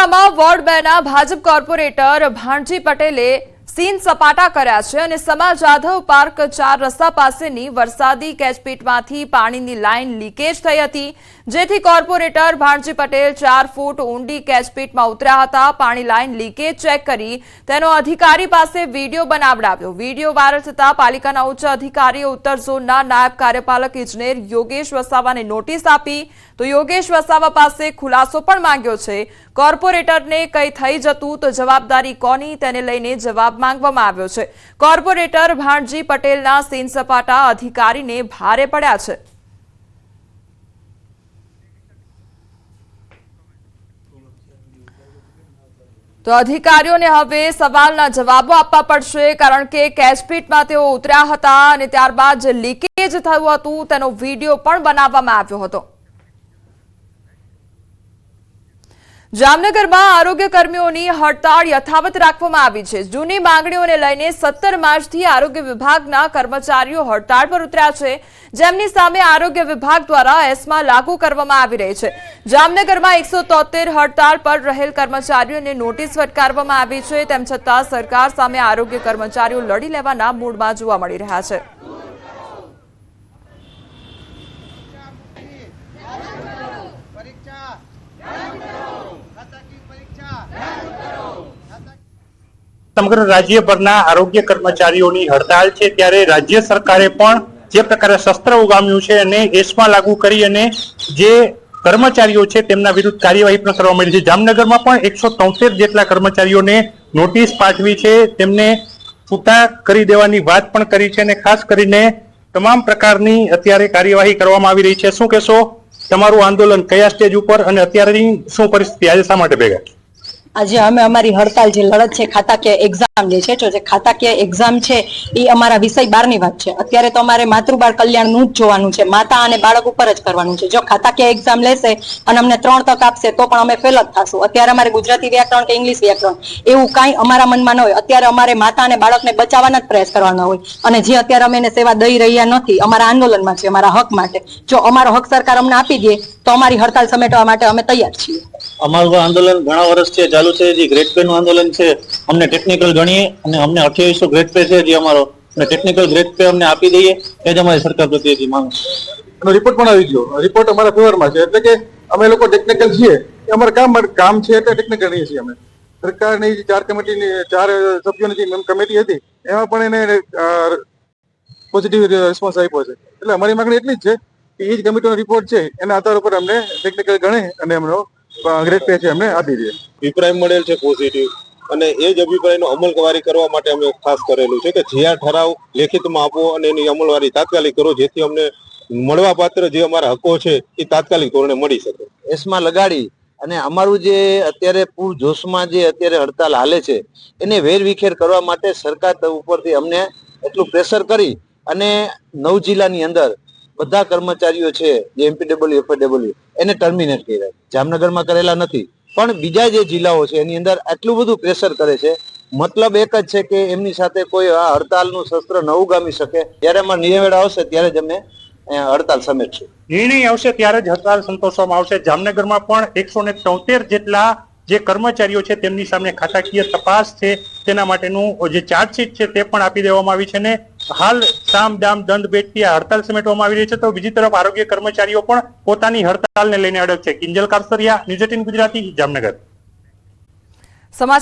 વડોદરામાં વોર્ડ બે ના ભાજપ કોર્પોરેટર ભાણજી પટેલે સીન સપાટા કર્યા છે અને સમા જાધવ પાર્ક ચાર રસ્તા પાસેની વરસાદી કેચપીટમાંથી પાણીની લાઇન લીકેજ થઈ હતી. જેથી કોર્પોરેટર ભાણજી પટેલ ચાર ફૂટ ઊંડી કેચપીટમાં ઉતર્યા હતા. પાણી લાઇન લીકેજ ચેક કરી તેનો અધિકારી પાસે વીડિયો બનાવડાવ્યો. વીડિયો વાયરલ થતાં પાલિકાના ઉચ્ચ અધિકારીએ ઉત્તર ઝોનના નાયબ કાર્યપાલક ઇજનેર યોગેશ વસાવાને નોટિસ આપી. તો યોગેશ વસાવા પાસે ખુલાસો પણ માંગ્યો છે. કોર્પોરેટરને કંઈ થઈ જતું તો જવાબદારી કોની? તેને લઈને જવાબ માંગવામાં આવ્યો છે. કોર્પોરેટર ભાણજી પટેલના સીન અધિકારીને ભારે પડ્યા છે. તો અધિકારીઓને હવે સવાલના જવાબો આપવા પડશે, કારણ કે કેશપીટમાં તેઓ ઉતર્યા હતા અને ત્યારબાદ જે લીકેજ થયું હતું, તેનો વીડિયો પણ બનાવવામાં આવ્યો હતો. જામનગરમાં આરોગ્ય કર્મીઓની હડતાળ યથાવત રાખવામાં આવી છે. જૂની માંગણીઓને લઈને સત્તર માર્ચથી આરોગ્ય વિભાગના કર્મચારીઓ હડતાળ પર ઉતર્યા છે. જેમની સામે આરોગ્ય વિભાગ દ્વારા એસમાં લાગુ કરવામાં આવી રહી છે. જામનગરમાં એકસો હડતાળ પર રહેલ કર્મચારીઓને નોટિસ ફટકારવામાં આવી છે. તેમ છતાં સરકાર સામે આરોગ્ય કર્મચારીઓ લડી લેવાના મૂડમાં જોવા મળી રહ્યા છે. સમગ્ર રાજ્યભરના આરોગ્ય કર્મચારીઓની હડતાલ છે, ત્યારે રાજ્ય સરકારે પણ જે પ્રકારે શસ્ત્ર ઉગામ્યું છે અને એસમાં લાગુ કરી અને જે કર્મચારીઓ છે તેમના વિરુદ્ધ કાર્યવાહી પણ કરવા મળી છે. જામનગરમાં પણ એકસો તોતેર જેટલા કર્મચારીઓને નોટિસ પાઠવી છે. તેમને છૂટા કરી દેવાની વાત પણ કરી છે અને ખાસ કરીને તમામ પ્રકારની અત્યારે કાર્યવાહી કરવામાં આવી રહી છે. શું કહેશો? તમારું આંદોલન કયા સ્ટેજ ઉપર અને અત્યારની શું પરિસ્થિતિ? આજે શા માટે ભેગા? આજે અમે અમારી હડતાલ જે લડત છે ખાતાકીય એક્ઝામ જે છે, જો ખાતાકીય એક્ઝામ છે એ અમારા વિષય બારની વાત છે. અત્યારે તો અમારે માતૃબાળ કલ્યાણનું જ જોવાનું છે. માતા અને બાળક ઉપર જ કરવાનું છે. જો ખાતાકીય એક્ઝામ લેશે અને અમને ત્રણ તક આપશે, તો પણ અમે ફેલ જ થશું. અત્યારે અમારે ગુજરાતી વ્યાકરણ કે ઇંગ્લિશ વ્યાકરણ, એવું કાંઈ અમારા મનમાં ન હોય. અત્યારે અમારે માતા અને બાળકને બચાવવાના જ પ્રયાસ કરવાના હોય. અને જે અત્યારે અમે એને સેવા દઈ રહ્યા નથી, અમારા આંદોલનમાં છે અમારા હક માટે. જો અમારો હક સરકાર અમને આપી દે, તો અમારી હડતાલ સમેટવા માટે અમે તૈયાર છીએ. અમારું આંદોલન ઘણા વર્ષથી ચાલુ છે, જે ગ્રેડ પે નું આંદોલન છે, અમને ટેકનિકલ ગણીએ અને અમને અઠ્યાવીસો ગ્રેડ પે છે જે અમારો, અને ટેકનિકલ ગ્રેડ પે અમને આપી દઈએ, એ જ અમારી સરકાર પ્રત્યેની માંગ છે. રિપોર્ટ પણ આવી ગયો. રિપોર્ટ અમારા ફેવરમાં છે, એટલે કે અમે લોકો ટેકનિકલ છીએ. એ અમારા કામ કામ છે એટલે ટેકનિકલ રહીએ છીએ અમે. સરકારની જે ચાર કમિટીની, ચાર સભ્યોની જે કમિટી હતી, એમાં પણ એને પોઝિટિવ રિસ્પોન્સ આપ્યો છે. એટલે અમારી માંગણી એટલી જ છે કે એ જ કમિટીનો રિપોર્ટ છે, એના આધાર ઉપર અમને ટેકનિકલ ગણે અને એમનો ગ્રેડ પે છે એમને આપી દે. અભિપ્રાય મળેલ છે પોઝિટિવ અને એ જ અભિપ્રાયનો અમલવારી કરવા માટે અમે ખાસ કરેલું છે કે જે આ ઠરાવ લેખિતમાં આપો અને એની અમલવારી તાત્કાલિક કરો જેથી અમને મળવા પાત્ર જે અમારા હકો છે એ તાત્કાલિક ધોરણે મળી શકે. એસમાં લગાડી અને અમારું જે અત્યારે પૂર જોશમાં જે અત્યારે હડતાલ હાલે છે એને વેરવિખેર કરવા માટે સરકાર ઉપરથી અમને એટલું પ્રેશર કરી અને નવ જિલ્લાની અંદર બધા કર્મચારીઓ છે, જે એમપીડબલ્યુ એફએડબ્લ્યુ એને ટર્મિનેટ કર્યા જામનગરમાં કરેલા નથી. પણ બીજા જે જિલ્લાઓ છે, એની અંદર આટલું બધું પ્રેશર કરે છે. મતલબ એક જ છે કે એમની સાથે કોઈ આ હડતાલનું શસ્ત્ર ન ઉગામી શકે. જ્યારે અમારે નિયમેળ આવશે, ત્યારે જ અમે હડતાલ સમેટશું. નિર્ણય આવશે ત્યારે જ હડતાલ સંતોષવામાં આવશે. જામનગરમાં પણ એકસો ને તોતેર જેટલા જે કર્મચારીઓ છે, તેમની સામે ખાતાકીય તપાસ છે. તેના માટેનું જે ચાર્જશીટ છે, તે પણ આપી દેવામાં આવી છે ને હાલ સામ દામ દંડ ભેટથી આ હડતાલ સમેટવામાં આવી રહી છે. તો બીજી તરફ આરોગ્ય કર્મચારીઓ પણ પોતાની હડતાલને લઈને અડગ છે. Kinjal Karsariya, news eighteen Gujarati, Jamnagar. સમાચાર